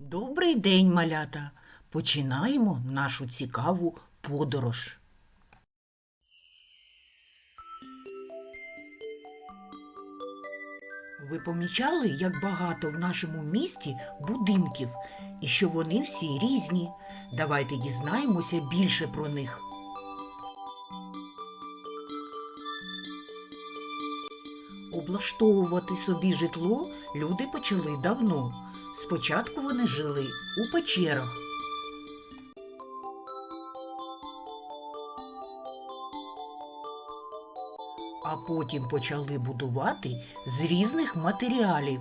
Добрий день, малята! Починаємо нашу цікаву подорож. Ви помічали, як багато в нашому місті будинків і що вони всі різні. Давайте дізнаємося більше про них. Облаштовувати собі житло люди почали давно. Спочатку вони жили у печерах. А потім почали будувати з різних матеріалів.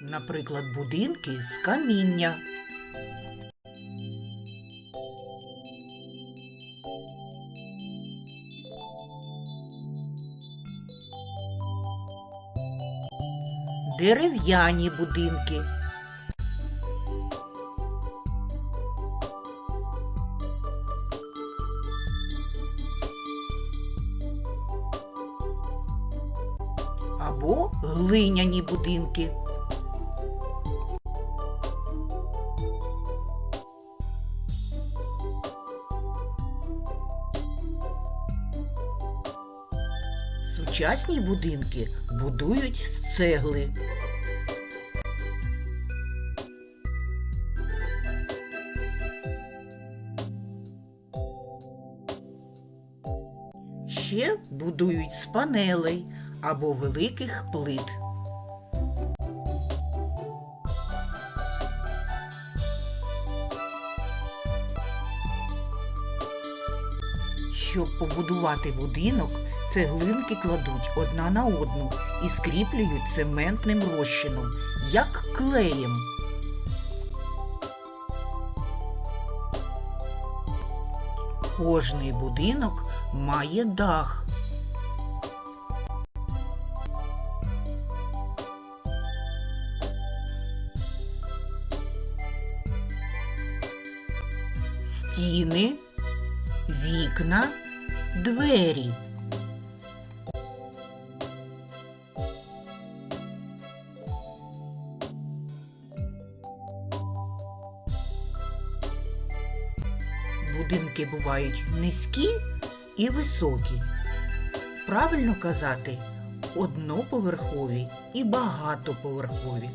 Наприклад, будинки з каміння. Дерев'яні будинки. Або глиняні будинки. Сучасні будинки будують з цегли. Ще будують з панелей або великих плит. Щоб побудувати будинок, цеглинки кладуть одна на одну і скріплюють цементним розчином, як клеєм. Кожний будинок має дах. Стіни, вікна, двері. Будинки бувають низькі і високі. Правильно казати одноповерхові і багатоповерхові.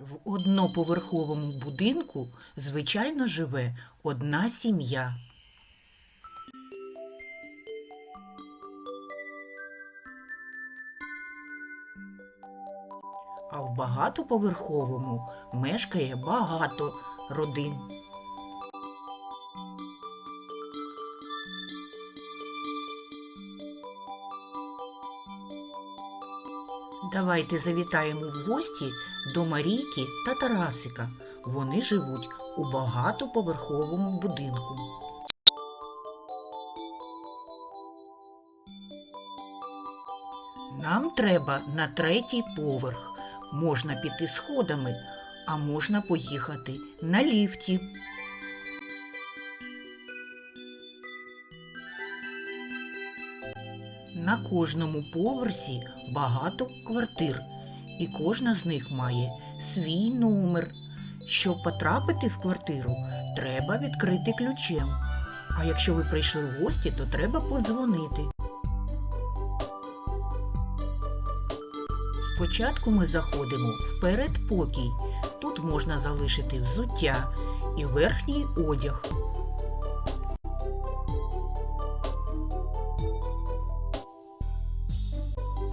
В одноповерховому будинку звичайно живе одна сім'я. Багатоповерховому мешкає багато родин. Давайте завітаємо в гості до Марійки та Тарасика. Вони живуть у багатоповерховому будинку. Нам треба на третій поверх. Можна піти сходами, а можна поїхати на ліфті. На кожному поверсі багато квартир, і кожна з них має свій номер. Щоб потрапити в квартиру, треба відкрити ключем. А якщо ви прийшли в гості, то треба подзвонити. Спочатку ми заходимо в передпокій. Тут можна залишити взуття і верхній одяг.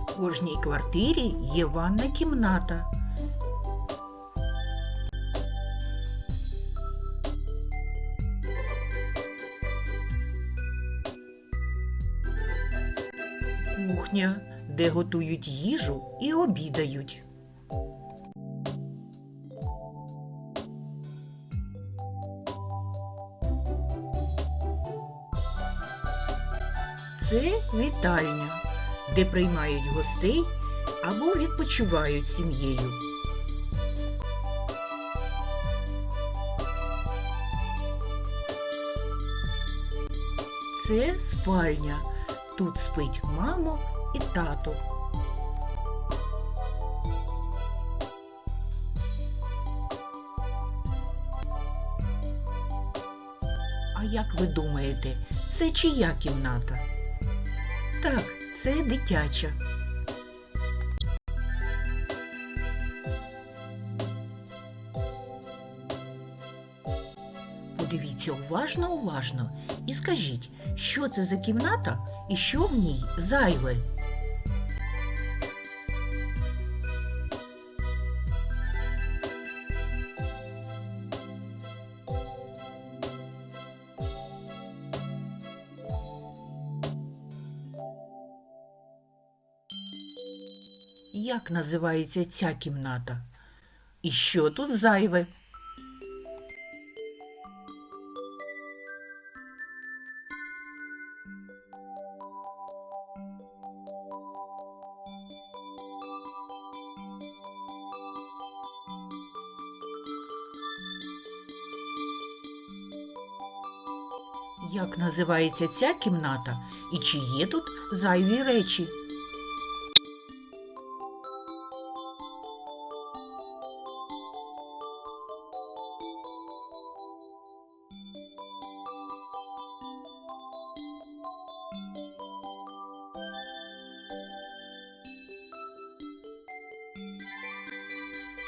В кожній квартирі є ванна кімната. Кухня, де готують їжу і обідають. Це вітальня, де приймають гостей або відпочивають сім'єю. Це спальня. Тут спить мамо і тато. А як ви думаєте, це чия кімната? Так, це дитяча. Подивіться уважно, уважно і скажіть, що це за кімната і що в ній зайве. Як називається ця кімната? І що тут зайве? Як називається ця кімната і чи є тут зайві речі?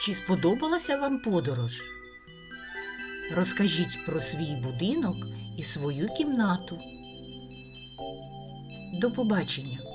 Чи сподобалася вам подорож? Розкажіть про свій будинок і свою кімнату. До побачення!